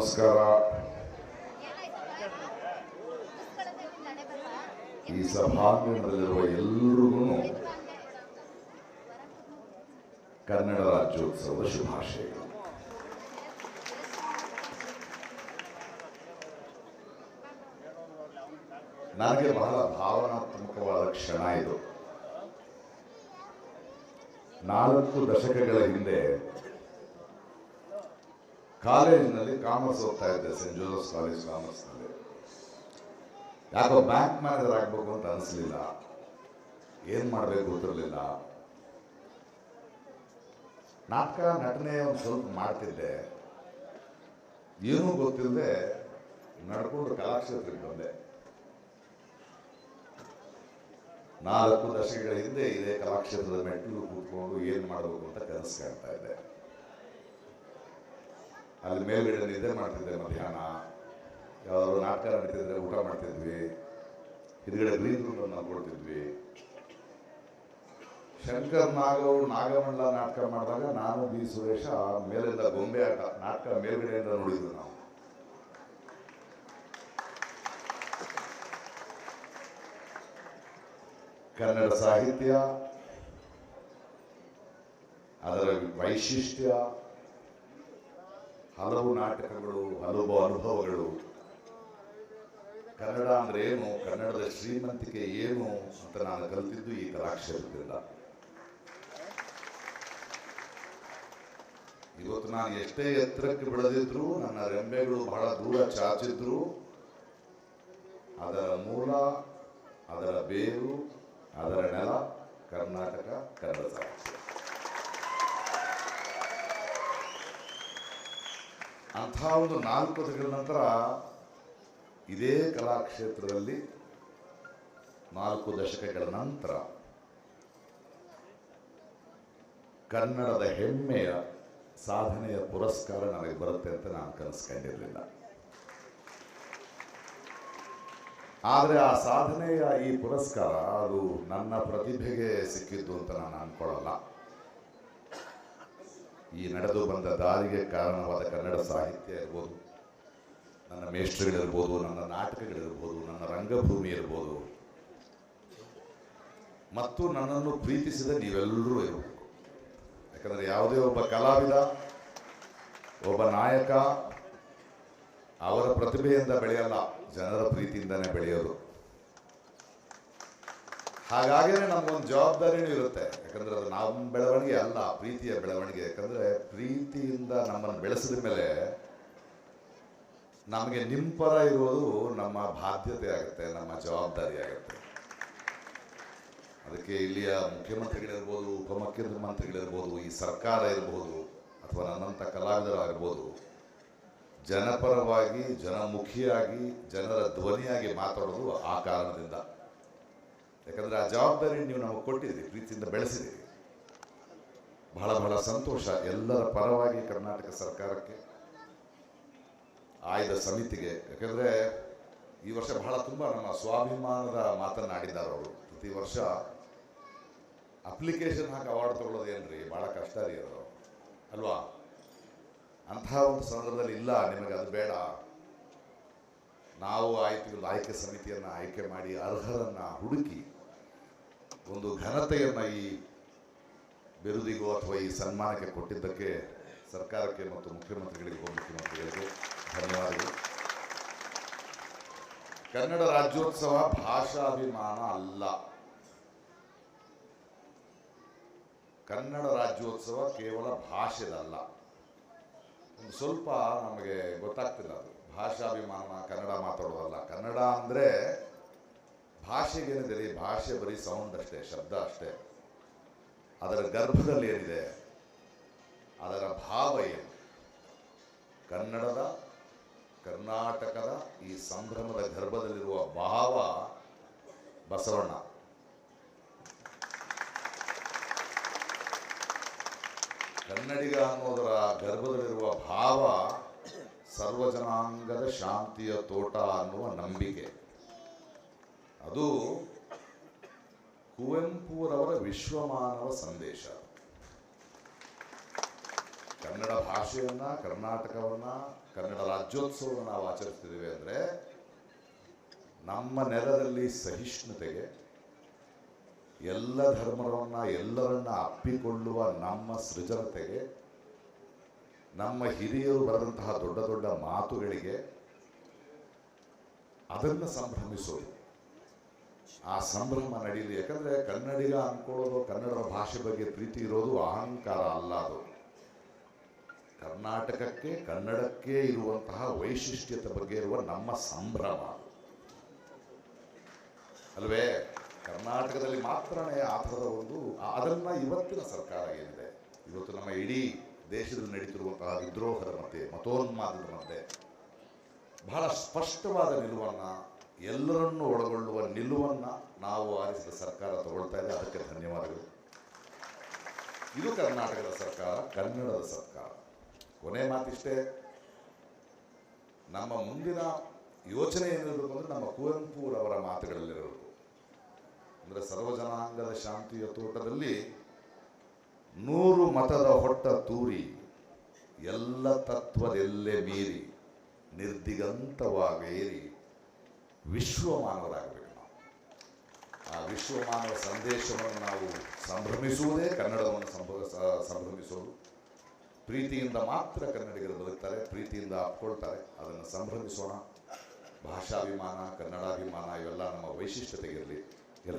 ನಮಸ್ಕಾರ. ಈ ಸಭಾಂಗಣದಲ್ಲಿರುವ ಎಲ್ರಿಗೂ ಕನ್ನಡ ರಾಜ್ಯೋತ್ಸವದ ಶುಭಾಶಯಗಳು ನನಗೆ ಬಹಳ ಭಾವನಾತ್ಮಕವಾದ ಕ್ಷಣ ಇದು. ನಾಲ್ಕು ದಶಕಗಳ ಹಿಂದೆ ಕಾಲೇಜಿನಲ್ಲಿ ಕಾಮರ್ಸ್ ಓದ್ತಾ ಇದ್ದೆ ಸೆಂಟ್ ಜೋಸಫ್ ಕಾಲೇಜ್ ಕಾಮರ್ಸ್ನಲ್ಲಿ ಯಾಕೋ ಬ್ಯಾಂಕ್ ಮ್ಯಾನೇಜರ್ ಆಗ್ಬೇಕು ಅಂತ ಅನಿಸ್ಲಿಲ್ಲ. ಏನು ಮಾಡ್ಬೇಕು ಗೊತ್ತಿರಲಿಲ್ಲ. ನಾಟಕ, ನಟನೆ ಒಂದು ಸ್ವಲ್ಪ ಮಾಡ್ತಿದ್ದೆ. ಏನೂ ಗೊತ್ತಿಲ್ಲದೆ ನಡ್ಕೊಂಡು ಕಲಾಕ್ಷೇತ್ರಕ್ಕೆ ಬಂದೆ. ನಾಲ್ಕು ದಶಕಗಳ ಹಿಂದೆ ಇದೇ ಕಲಾಕ್ಷೇತ್ರದ ಮೆಟ್ಟಿಲು ಕೂತ್ಕೊಂಡು ಏನು ಮಾಡಬೇಕು ಅಂತ ಕನಸು ಕಾಣ್ತಾ ಇದ್ದೆ ಅಲ್ಲಿ ಮೇಲ್ಗಡೆ ನಿದ್ದೆ ಮಾಡ್ತಿದ್ದೆ ಮಧ್ಯಾಹ್ನ. ಯಾವ್ದಾದ್ರು ನಾಟಕ ನಡೀತಿದ್ರೆ ಊಟ ಮಾಡ್ತಿದ್ವಿ. ಹಿಂದ್ಗಡೆ ಗ್ರೀನ್ ರೂಮ್ ನಾವು ಕೊಡ್ತಿದ್ವಿ. ಶಂಕರ್ ನಾಗವ್ ನಾಗಮಂಡಲ ನಾಟಕ ಮಾಡಿದಾಗ ನಾನು, ಬಿ, ಸುರೇಶ, ಮೇಲಿಂದ ಗೊಂಬೆ ಆಟ, ನಾಟಕ ಮೇಲ್ಗಡೆಯಿಂದ ನೋಡಿದ್ವಿ ನಾವು. ಕನ್ನಡ ಸಾಹಿತ್ಯ, ಅದರ ವೈಶಿಷ್ಟ್ಯ ಹಲವು ನಾಟಕಗಳು, ಹಲವು ಅನುಭವಗಳು. ಕನ್ನಡ ಅಂದ್ರೆ ಏನು? ಕನ್ನಡದ ಶ್ರೀಮಂತಿಕೆ ಏನು ಅಂತ ನಾನು ಕಲಿತಿದ್ದು ಈ ಕಲಾಕ್ಷೇತ್ರದಿಂದ. ಇವತ್ತು ನಾನು ಎಷ್ಟೇ ಎತ್ತರಕ್ಕೆ ಬೆಳೆದಿದ್ರು, ನನ್ನ ರೆಂಬೆಗಳು ಬಹಳ ದೂರ ಚಾಚಿದ್ರು. ಅದರ ಮೂಲ, ಅದರ ಬೇರು, ಅದರ ನೆಲ ಕರ್ನಾಟಕ, ಕನ್ನಡ ಸಾಹಿತ್ಯ. ಅಂಥ ಒಂದು ನಾಲ್ಕು ಪದಗಳ ನಂತರ ಇದೇ ಕಲಾಕ್ಷೇತ್ರದಲ್ಲಿ ನಾಲ್ಕು ದಶಕಗಳ ನಂತರ ಕನ್ನಡದ ಹೆಮ್ಮೆಯ ಸಾಧನೆಯ ಪುರಸ್ಕಾರ ನನಗೆ ಬರುತ್ತೆ ಅಂತ ನಾನು ಕನಸ್ಕೊಂಡಿರಲಿಲ್ಲ. ಆದರೆ ಆ ಸಾಧನೆಯ ಈ ಪುರಸ್ಕಾರ ಅದು ನನ್ನ ಪ್ರತಿಭೆಗೆ ಸಿಕ್ಕಿದ್ದು ಅಂತ ನಾನು ಅನ್ಕೊಳ್ಳಲ್ಲ ಈ ನಡೆದು ಬಂದ ದಾರಿಗೆ ಕಾರಣವಾದ ಕನ್ನಡ ಸಾಹಿತ್ಯ ಇರ್ಬೋದು, ನನ್ನ ಮೇಷ್ಟ್ರಿಗಳಿರ್ಬೋದು, ನನ್ನ ನಾಟಕಗಳಿರ್ಬೋದು, ನನ್ನ ರಂಗಭೂಮಿ ಇರ್ಬೋದು. ಮತ್ತು ನನ್ನನ್ನು ಪ್ರೀತಿಸಿದ ನೀವೆಲ್ಲರೂ ಇರಬೇಕು. ಯಾಕಂದರೆ ಯಾವುದೇ ಒಬ್ಬ ಕಲಾವಿದ, ಒಬ್ಬ ನಾಯಕ, ಅವರ ಪ್ರತಿಭೆಯಿಂದ ಬೆಳೆಯಲ್ಲ, ಜನರ ಪ್ರೀತಿಯಿಂದನೇ ಬೆಳೆಯೋದು. ಹಾಗಾಗಿನೇ ನಮಗೊಂದು ಜವಾಬ್ದಾರಿನೂ ಇರುತ್ತೆ. ಯಾಕಂದ್ರೆ ಅದು ನಮ್ಮ ಬೆಳವಣಿಗೆ ಅಲ್ಲ, ಪ್ರೀತಿಯ ಬೆಳವಣಿಗೆ. ಯಾಕಂದ್ರೆ ಪ್ರೀತಿಯಿಂದ ನಮ್ಮನ್ನು ಬೆಳೆಸಿದ ಮೇಲೆ ನಮಗೆ ನಿಂಪರ ಪರ ಇರೋದು ನಮ್ಮ ಬಾಧ್ಯತೆ ಆಗುತ್ತೆ, ನಮ್ಮ ಜವಾಬ್ದಾರಿ ಆಗುತ್ತೆ. ಅದಕ್ಕೆ ಇಲ್ಲಿಯ ಮುಖ್ಯಮಂತ್ರಿಗಳಿರ್ಬೋದು, ಉಪಮುಖ್ಯಮಂತ್ರಿಗಳಿರ್ಬೋದು, ಈ ಸರ್ಕಾರ ಇರ್ಬೋದು, ಅಥವಾ ನನ್ನಂಥ ಕಲಾವಿದರಾಗಿರ್ಬೋದು, ಜನಪರವಾಗಿ, ಜನಮುಖಿಯಾಗಿ, ಜನರ ಧ್ವನಿಯಾಗಿ ಮಾತಾಡೋದು ಆ ಕಾರಣದಿಂದ. ಯಾಕಂದ್ರೆ ಆ ಜವಾಬ್ದಾರಿ ನೀವು ನಮಗೆ ಕೊಟ್ಟಿದ್ದೀರಿ, ಪ್ರೀತಿಯಿಂದ ಬೆಳೆಸಿದ್ದೀರಿ. ಬಹಳ ಬಹಳ ಸಂತೋಷ ಎಲ್ಲರ ಪರವಾಗಿ ಕರ್ನಾಟಕ ಸರ್ಕಾರಕ್ಕೆ, ಆಯ್ದ ಸಮಿತಿಗೆ. ಯಾಕಂದ್ರೆ ಈ ವರ್ಷ ಬಹಳ ತುಂಬ ನಮ್ಮ ಸ್ವಾಭಿಮಾನದ ಮಾತನ್ನಾಡಿದ್ದಾರೆ ಅವರು. ಪ್ರತಿ ವರ್ಷ ಅಪ್ಲಿಕೇಶನ್ ಹಾಕಿ ಅವಾರ್ಡ್ ತಗೊಳ್ಳೋದೇನ್ರಿ ಬಹಳ ಕಷ್ಟ ರೀ ಅದು. ಅಲ್ವಾ? ಅಂತಹ ಒಂದು ಸಂದರ್ಭದಲ್ಲಿ ಇಲ್ಲ, ನಿಮಗೆ ಅದು ಬೇಡ. ನಾವು ಆಯ್ತು, ಆಯ್ಕೆ ಸಮಿತಿಯನ್ನು ಆಯ್ಕೆ ಮಾಡಿ ಅರ್ಹರನ್ನ ಹುಡುಕಿ ಒಂದು ಘನತೆಯನ್ನು ಈ ಬಿರುದಿಗೂ ಅಥವಾ ಈ ಸನ್ಮಾನಕ್ಕೆ ಕೊಟ್ಟಿದ್ದಕ್ಕೆ ಸರ್ಕಾರಕ್ಕೆ ಮತ್ತು ಮುಖ್ಯಮಂತ್ರಿಗಳಿಗೂ ಮುಖ್ಯಮಂತ್ರಿಗಳಿಗೂ ಧನ್ಯವಾದಗಳು. ಕನ್ನಡ ರಾಜ್ಯೋತ್ಸವ ಭಾಷಾಭಿಮಾನ ಅಲ್ಲ. ಕನ್ನಡ ರಾಜ್ಯೋತ್ಸವ ಕೇವಲ ಭಾಷೆದಲ್ಲ. ಒಂದು ಸ್ವಲ್ಪ ನಮಗೆ ಗೊತ್ತಾಗ್ತಿಲ್ಲ ಅದು. ಭಾಷಾಭಿಮಾನ ಕನ್ನಡ ಮಾತಾಡೋದಲ್ಲ. ಕನ್ನಡ ಅಂದರೆ ಭಾಷೆಗೇನಿದೆ ಭಾಷೆ ಬರೀ ಸೌಂಡ್ ಅಷ್ಟೇ, ಶಬ್ದ ಅಷ್ಟೇ. ಅದರ ಗರ್ಭದಲ್ಲಿ ಏನಿದೆ? ಅದರ ಭಾವ ಏನು? ಕನ್ನಡದ, ಕರ್ನಾಟಕದ ಈ ಸಂಭ್ರಮದ ಗರ್ಭದಲ್ಲಿರುವ ಭಾವ ಬಸವಣ್ಣ. ಕನ್ನಡಿಗ ಅನ್ನೋದರ ಗರ್ಭದಲ್ಲಿರುವ ಭಾವ ಸರ್ವಜನಾಂಗದ ಶಾಂತಿಯ ತೋಟ ಅನ್ನುವ ನಂಬಿಕೆ. ಅದು ಕುವೆಂಪುರವರ ವಿಶ್ವಮಾನವ ಸಂದೇಶ. ಕನ್ನಡ ಭಾಷೆಯನ್ನ, ಕರ್ನಾಟಕವನ್ನ, ಕನ್ನಡ ರಾಜ್ಯೋತ್ಸವವನ್ನು ನಾವು ಆಚರಿಸ್ತಿದ್ದೀವಿ ಅಂದರೆ ನಮ್ಮ ನೆಲದಲ್ಲಿ ಸಹಿಷ್ಣುತೆಗೆ, ಎಲ್ಲ ಧರ್ಮರನ್ನ ಎಲ್ಲರನ್ನ ಅಪ್ಪಿಕೊಳ್ಳುವ ನಮ್ಮ ಸೃಜನತೆಗೆ, ನಮ್ಮ ಹಿರಿಯರು ಬರೆದಂತಹ ದೊಡ್ಡ ದೊಡ್ಡ ಮಾತುಗಳಿಗೆ ಅದನ್ನು ಸಂಭ್ರಮಿಸೋದು. ಆ ಸಂಭ್ರಮ ನಡೀಲಿ. ಯಾಕಂದ್ರೆ ಕನ್ನಡಿಗ ಅಂದ್ಕೊಳ್ಳೋದು ಕನ್ನಡ ಭಾಷೆ ಬಗ್ಗೆ ಪ್ರೀತಿ ಇರೋದು ಅಹಂಕಾರ ಅಲ್ಲ ಅದು. ಕರ್ನಾಟಕಕ್ಕೆ, ಕನ್ನಡಕ್ಕೆ ಇರುವಂತಹ ವೈಶಿಷ್ಟ್ಯತೆ ಬಗ್ಗೆ ಇರುವ ನಮ್ಮ ಸಂಭ್ರಮ. ಅಲ್ವೇ? ಕರ್ನಾಟಕದಲ್ಲಿ ಮಾತ್ರನೇ ಆ ಥರದ ಒಂದು, ಅದನ್ನ ಇವತ್ತಿನ ಸರ್ಕಾರ ಏನಿದೆ? ಇವತ್ತು ನಮ್ಮ ಇಡೀ ದೇಶದಲ್ಲಿ ನಡೀತಿರುವಂತಹ ವಿದ್ರೋಹದ ಮತ್ತೆ ಮತೋನ್ಮಾದದ ಮತ್ತೆ ಬಹಳ ಸ್ಪಷ್ಟವಾದ ನಿಲುವನ್ನ ಎಲ್ಲರನ್ನೂ ಒಳಗೊಳ್ಳುವ ನಿಲುವನ್ನ ನಾವು ಆರಿಸಿದ ಸರ್ಕಾರ ತಗೊಳ್ತಾ ಇದೆ. ಅದಕ್ಕೆ ಧನ್ಯವಾದಗಳು. ಇದು ಕರ್ನಾಟಕದ ಸರ್ಕಾರ, ಕನ್ನಡದ ಸರ್ಕಾರ. ಕೊನೆ ಮಾತಿಷ್ಟೇ, ನಮ್ಮ ಮುಂದಿನ ಯೋಚನೆ ಏನಿರಬೇಕು ಅಂದರೆ ನಮ್ಮ ಕುವೆಂಪುರವರ ಮಾತುಗಳಲ್ಲಿರಬೇಕು ಅಂದ್ರೆ ಸರ್ವಜನಾಂಗದ ಶಾಂತಿಯ ತೋಟದಲ್ಲಿ ನೂರು ಮತದ ಹೊಟ್ಟ ತೂರಿ, ಎಲ್ಲ ತತ್ವದೆಲ್ಲೇ ಮೀರಿ, ನಿರ್ದಿಗಂತವಾಗೇರಿ. ವಿಶ್ವಮಾನವರಾಗಬೇಕು. ನಾವು ಆ ವಿಶ್ವಮಾನವ ಸಂದೇಶವನ್ನು ನಾವು ಸಂಭ್ರಮಿಸುವುದೇ, ಕನ್ನಡವನ್ನು ಸಂಭ, ಸ- ಸಂಭ್ರಮಿಸೋದು. ಪ್ರೀತಿಯಿಂದ ಮಾತ್ರ ಕನ್ನಡಿಗರು ಬದುಕ್ತಾರೆ, ಪ್ರೀತಿಯಿಂದ ಅಪ್ಕೊಳ್ತಾರೆ ಅದನ್ನು ಸಂಭ್ರಮಿಸೋಣ. ಭಾಷಾಭಿಮಾನ, ಕನ್ನಡಾಭಿಮಾನ ಇವೆಲ್ಲ ನಮ್ಮ ವೈಶಿಷ್ಟ್ಯತೆಗಿರಲಿ ಎಲ್ಲರಿಗೂ